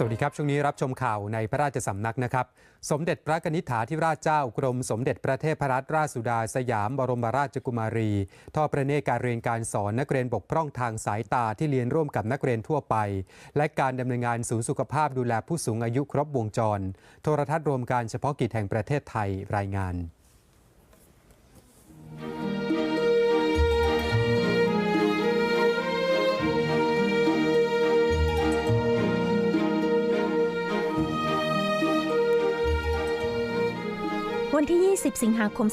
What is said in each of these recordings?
สวัสดีครับ ช่วงนี้รับชมข่าวในพระราชสำนักนะครับ สมเด็จพระกนิษฐาธิราชเจ้ากรมสมเด็จพระเทพรัตนราชสุดาสยามบรมราชกุมารี ทอดพระเนตรการเรียนการสอนนักเรียนบกพร่องทางสายตาที่เรียนร่วมกับนักเรียนทั่วไป และการดำเนินงานศูนย์สุขภาพดูแลผู้สูงอายุครบวงจร โทรทัศน์รวมการเฉพาะกิจแห่งประเทศไทยรายงาน วันที่ 20 สิงหาคม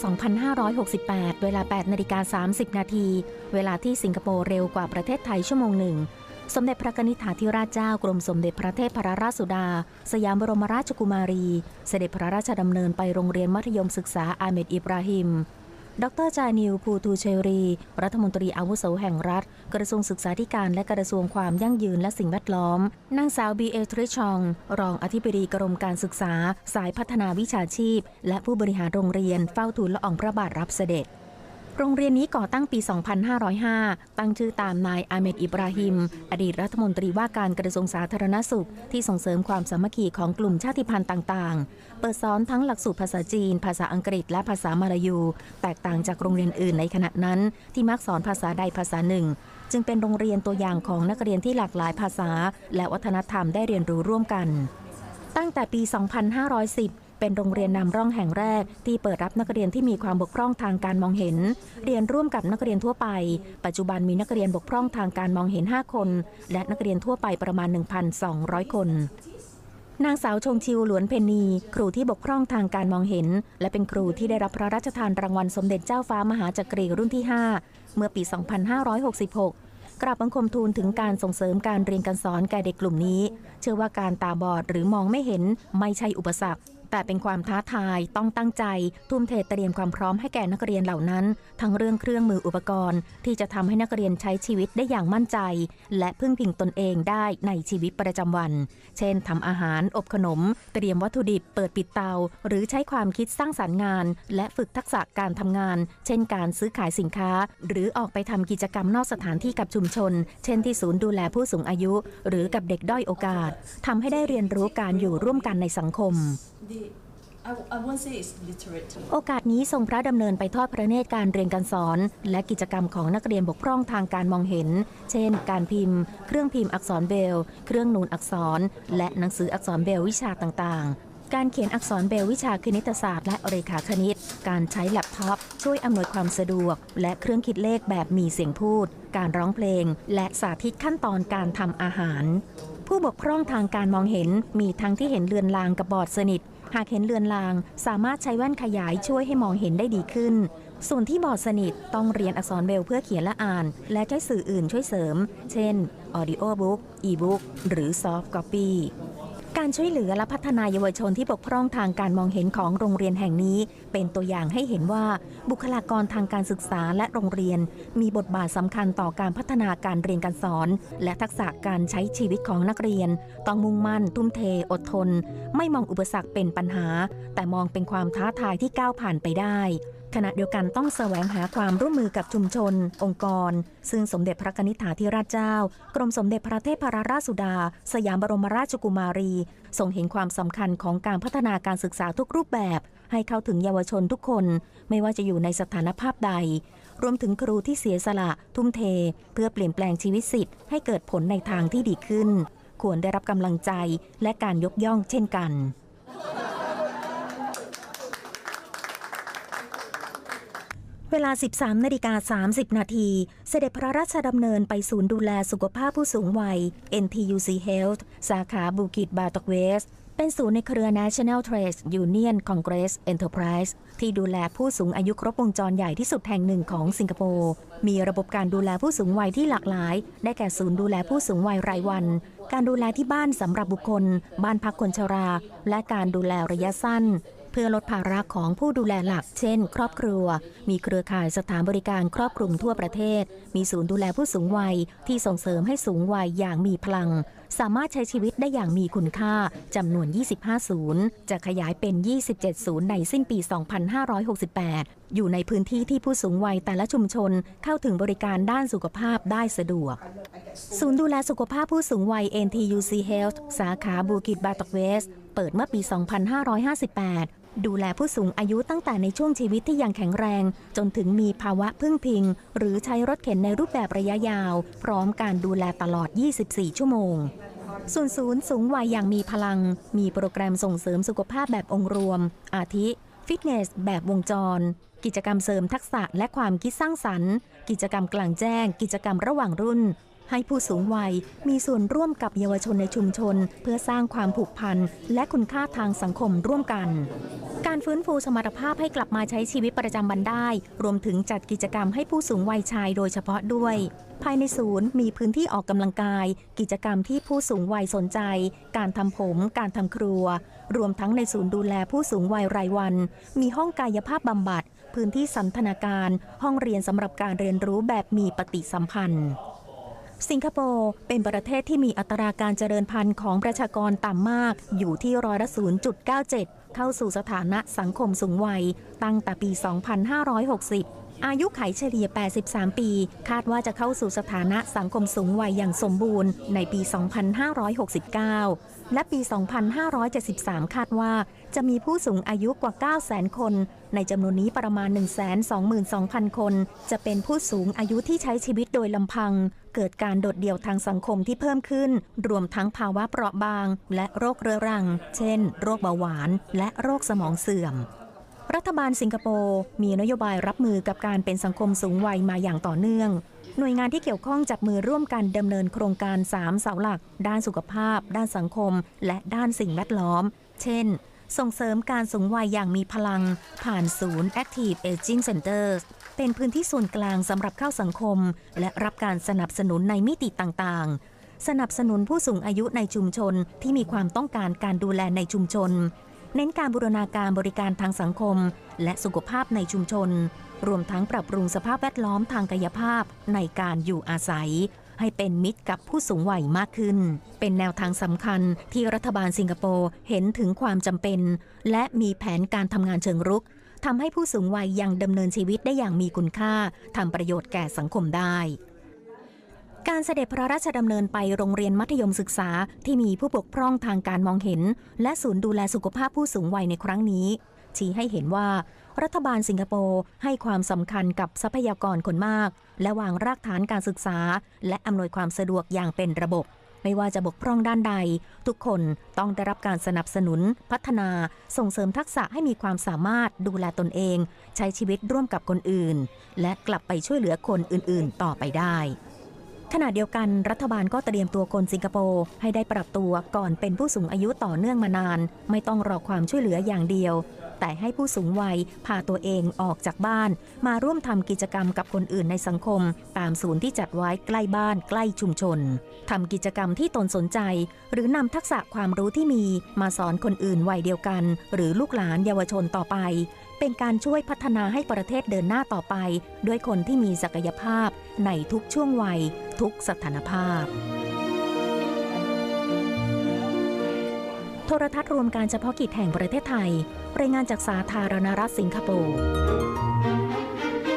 2568 เวลา 8นาฬิกา30 นาที เวลาที่สิงคโปร์เร็วกว่าประเทศไทยชั่วโมงหนึ่ง สมเด็จพระนิธิาธิราชเจ้ากรมสมเด็จพระเทพรราชสุดา สยามบรมราชกุมารี เสด็จพระราชดำเนินไปโรงเรียนมัธยมศึกษาอาเมดอิบราฮิม ดรจานิวภูทูเชรี รัฐมนตรีอาวุโสแห่งรัฐ กระทรวงศึกษาธิการและกระทรวงความยั่งยืนและสิ่งแวดล้อม นางสาวบีเอทริชอง รองอธิบดีกรมการศึกษา สายพัฒนาวิชาชีพ และผู้บริหารโรงเรียนเฝ้าทูลละอองพระบาทรับเสด็จ โรงเรียนนี้ก่อตั้งปี 2505 ตั้งชื่อตามนายอาเมดอิบราฮิม อดีตรัฐมนตรีว่าการกระทรวงสาธารณสุข ที่ส่งเสริมความสามัคคีของกลุ่มชาติพันธุ์ต่าง ๆ เปิดสอนทั้งหลักสูตรภาษาจีน ภาษาอังกฤษ และภาษามาลายู แตกต่างจากโรงเรียนอื่นในขณะนั้น ที่มักสอนภาษาใดภาษาหนึ่ง จึงเป็นโรงเรียนตัวอย่างของนักเรียนที่หลากหลายภาษา และวัฒนธรรมได้เรียนรู้ร่วมกัน ตั้งแต่ปี 2510 เป็นโรงเรียนนำร่องแห่งแรก ที่เปิดรับนักเรียนที่มีความบกพร่องทางการมองเห็น เรียนร่วมกับนักเรียนทั่วไป ปัจจุบันมีนักเรียนบกพร่องทางการมองเห็น 5 คน และนักเรียนทั่วไปประมาณ 1,200 คนนางสาวชงชิวหลวนเพนนีครูที่บกพร่องทางการมองเห็น และเป็นครูที่ได้รับพระราชทานรางวัลสมเด็จเจ้าฟ้ามหาจักรีรุ่นที่ 5 เมื่อปี 2566 กราบบังคมทูลถึงการส่งเสริมการเรียนการสอนแก่เด็กกลุ่มนี้ เชื่อว่าการตาบอดหรือมองไม่เห็นไม่ใช่อุปสรรค แต่เป็นความท้าทายต้องตั้งใจ ทุ่มเทเตรียมความพร้อมให้แก่นักเรียนเหล่านั้น ทั้งเรื่องเครื่องมืออุปกรณ์ ที่จะทำให้นักเรียนใช้ชีวิตได้อย่างมั่นใจ และพึ่งพิงตนเองได้ในชีวิตประจำวัน เช่นทำอาหารอบขนม เตรียมวัตถุดิบเปิดปิดเตา หรือใช้ความคิดสร้างสารรค์งาน และฝึกทักษะการทำงาน เช่น การซื้อขายสินค้า หรือออกไปทำกิจกรรมนอกสถานที่กับชุมชน เช่น ที่ศูนย์ดูแลผู้สูงอายุ หรือกับเด็กด้อยโอกาสทำให้ได้เรียนรู้การอยู่ร่วมกันในสังคม โอกาสนี้ทรงพระดำเนินไปทอดพระเนตรการเรียนการสอน และกิจกรรมของนักเรียนบกพร่องทางการมองเห็น เช่น การพิมพ์ เครื่องพิมพ์อักษรเบล เครื่องนูนอักษร และหนังสืออักษรเบลวิชาต่างๆ การเขียนอักษรเบลวิชาคณิตศาสตร์และเรขาคณิต การใช้แล็ปท็อปช่วยอำนวยความสะดวก และเครื่องคิดเลขแบบมีเสียงพูด การร้องเพลง และสาธิตขั้นตอนการทำอาหาร ผู้บกพร่องทางการมองเห็นมีทั้งที่เห็นเลือนลางกับบอดสนิท หากเห็นเลือนลาง สามารถใช้แว่นขยายช่วยให้มองเห็นได้ดีขึ้น ส่วนที่บอดสนิทต้องเรียนอักษรเบรลเพื่อเขียนและอ่าน และใช้สื่ออื่นช่วยเสริม เช่น Audio Book e-book หรือ Soft Copy การช่วยเหลือและพัฒนายเยาวชนที่บกพร่องทางการมองเห็นของโรงเรียนแห่งนี้ เป็นตัวอย่างให้เห็นว่าบุคลากรทางการศึกษาและโรงเรียน มีบทบาทสำคัญต่อการพัฒนาการเรียนการสอน และทักษะการใช้ชีวิตของนักเรียน ต้องมุ่งมั่นทุ่มเท อดทน ไม่มองอุปสรรคเป็นปัญหา แต่มองเป็นความท้าทายที่ก้าวผ่านไปได้ ขณะเดียวกันต้องแสวงหาความร่วมมือกับชุมชน องค์กร ซึ่งสมเด็จพระนิษฐาธิราชเจ้า กรมสมเด็จพระเทพรราชสุดา สยามบรมราชกุมารีทรงเห็นความสำคัญของการพัฒนาการศึกษาทุกรูปแบบ ให้เข้าถึงเยาวชนทุกคน ไม่ว่าจะอยู่ในสถานภาพใด รวมถึงครูที่เสียสละ ทุ่มเท เพื่อเปลี่ยนแปลงชีวิตสิทธิ์ให้เกิดผลในทางที่ดีขึ้น ควรได้รับกำลังใจและการยกย่องเช่นกัน เวลา 13นาฬิกา30 นาที เสด็จพระราชดำเนินไปศูนย์ดูแลสุขภาพผู้สูงวัย NTUC Health สาขาบูกิตบาตกเวส เป็นศูนย์ในเครือ National Trade Union Congress Enterprise ที่ดูแลผู้สูงอายุครบวงจรใหญ่ที่สุดแห่งหนึ่งของสิงคโปร์ มีระบบการดูแลผู้สูงวัยที่หลากหลาย ได้แก่ศูนย์ดูแลผู้สูงวัยรายวัน การดูแลที่บ้านสำหรับบุคคล บ้านพักคนชรา และการดูแลระยะสั้น เพื่อลดภาระของผู้ดูแลหลัก เช่น ครอบครัว มีเครือข่ายสถานบริการครอบคลุมทั่วประเทศ มีศูนย์ดูแลผู้สูงวัยที่ส่งเสริมให้สูงวัยอย่างมีพลัง สามารถใช้ชีวิตได้อย่างมีคุณค่าจำนวน 25 ศูนย์ จะขยายเป็น 27 ศูนย์ในสิ้นปี 2568 อยู่ในพื้นที่ที่ผู้สูงวัยแต่ละชุมชนเข้าถึงบริการด้านสุขภาพได้สะดวก ศูนย์ดูแลสุขภาพผู้สูงวัย NTUC Health สาขาบูกิตบาตกเวสเปิดเมื่อปี 2558 ดูแลผู้สูงอายุตั้งแต่ในช่วงชีวิตที่ยังแข็งแรง จนถึงมีภาวะพึ่งพิง หรือใช้รถเข็นในรูปแบบระยะยาว พร้อมการดูแลตลอด 24 ชั่วโมงส่วนศูนย์สูงวัยอย่างมีพลัง มีโปรแกรมส่งเสริมสุขภาพแบบองค์รวม อาทิ ฟิตเนส แบบวงจร กิจกรรมเสริมทักษะและความคิดสร้างสรรค์ กิจกรรมกลางแจ้ง กิจกรรมระหว่างรุ่น ให้ผู้สูงวัยมีส่วนร่วมกับเยาวชนในชุมชน เพื่อสร้างความผูกพันและคุณค่าทางสังคมร่วมกัน การฟื้นฟูสมรรถภาพให้กลับมาใช้ชีวิตประจำวันได้ รวมถึงจัดกิจกรรมให้ผู้สูงวัยชายโดยเฉพาะด้วย ภายในศูนย์มีพื้นที่ออกกำลังกาย กิจกรรมที่ผู้สูงวัยสนใจ การทำผม การทำครัว รวมทั้งในศูนย์ดูแลผู้สูงวัยรายวัน มีห้องกายภาพบำบัด พื้นที่สันทนาการ ห้องเรียนสำหรับการเรียนรู้แบบมีปฏิสัมพันธ์ สิงคโปร์เป็นประเทศที่มีอัตราการเจริญพันธุ์ของประชากรต่ำมาก อยู่ที่ร้อยละ 0.97 เข้าสู่สถานะสังคมสูงวัย ตั้งแต่ปี 2560 อายุไขเฉลี่ย 83 ปี คาดว่าจะเข้าสู่สถานะสังคมสูงวัยอย่างสมบูรณ์ในปี 2569 และปี 2573 คาดว่าจะมีผู้สูงอายุกว่า 900,000 คน ในจำนวนนี้ประมาณ 122,000 คน จะเป็นผู้สูงอายุที่ใช้ชีวิตโดยลำพัง เกิดการโดดเดี่ยวทางสังคมที่เพิ่มขึ้น รวมทั้งภาวะเปราะบาง และโรคเรื้อรัง เช่น โรคเบาหวาน และโรคสมองเสื่อมรัฐบาลสิงคโปร์มีนโยบายรับมือกับการเป็นสังคมสูงวัยมาอย่างต่อเนื่อง หน่วยงานที่เกี่ยวข้องจับมือร่วมกันดำเนินโครงการ 3 เสาหลัก ด้านสุขภาพ ด้านสังคม และด้านสิ่งแวดล้อม เช่น ส่งเสริมการสูงวัยอย่างมีพลัง ผ่านศูนย์ Active Aging Center เป็นพื้นที่ส่วนกลางสำหรับเข้าสังคม และรับการสนับสนุนในมิติต่างๆ สนับสนุนผู้สูงอายุในชุมชนที่มีความต้องการการดูแลในชุมชน เน้นการบูรณาการบริการทางสังคม และสุขภาพในชุมชน รวมทั้งปรับปรุงสภาพแวดล้อมทางกายภาพในการอยู่อาศัย ให้เป็นมิตรกับผู้สูงวัยมากขึ้น เป็นแนวทางสำคัญที่รัฐบาลสิงคโปร์เห็นถึงความจำเป็น และมีแผนการทำงานเชิงรุกทำให้ผู้สูงวัยยังดำเนินชีวิตได้อย่างมีคุณค่าทำประโยชน์แก่สังคมได้ การเสด็จพระราชดำเนินไปโรงเรียนมัธยมศึกษาที่มีผู้ปกพร่องทางการมองเห็น และศูนย์ดูแลสุขภาพผู้สูงวัยในครั้งนี้ ชี้ให้เห็นว่า รัฐบาลสิงคโปร์ให้ความสำคัญกับทรัพยากรคนมาก และวางรากฐานการศึกษา และอำนวยความสะดวกอย่างเป็นระบบ ไม่ว่าจะบกพร่องด้านใด ทุกคนต้องได้รับการสนับสนุน พัฒนา ส่งเสริมทักษะให้มีความสามารถดูแลตนเอง ใช้ชีวิตร่วมกับคนอื่น และกลับไปช่วยเหลือคนอื่น ๆ ต่อไปได้ ขณะเดียวกันรัฐบาลก็เตรียมตัวคนสิงคโปร์ให้ได้ปรับตัวก่อนเป็นผู้สูงอายุต่อเนื่องมานาน ไม่ต้องรอความช่วยเหลืออย่างเดียว แต่ให้ผู้สูงวัยพาตัวเองออกจากบ้าน มาร่วมทำกิจกรรมกับคนอื่นในสังคม ตามศูนย์ที่จัดไว้ใกล้บ้านใกล้ชุมชนทำกิจกรรมที่ตนสนใจ หรือนำทักษะความรู้ที่มีมาสอนคนอื่นวัยเดียวกัน หรือลูกหลานเยาวชนต่อไป เป็นการช่วยพัฒนาให้ประเทศเดินหน้าต่อไป ด้วยคนที่มีศักยภาพ ในทุกช่วงวัย ทุกสถานภาพ โทรทัศน์รวมการเฉพาะกิจแห่งประเทศไทย รายงานจากสาธารณรัฐสิงคโปร์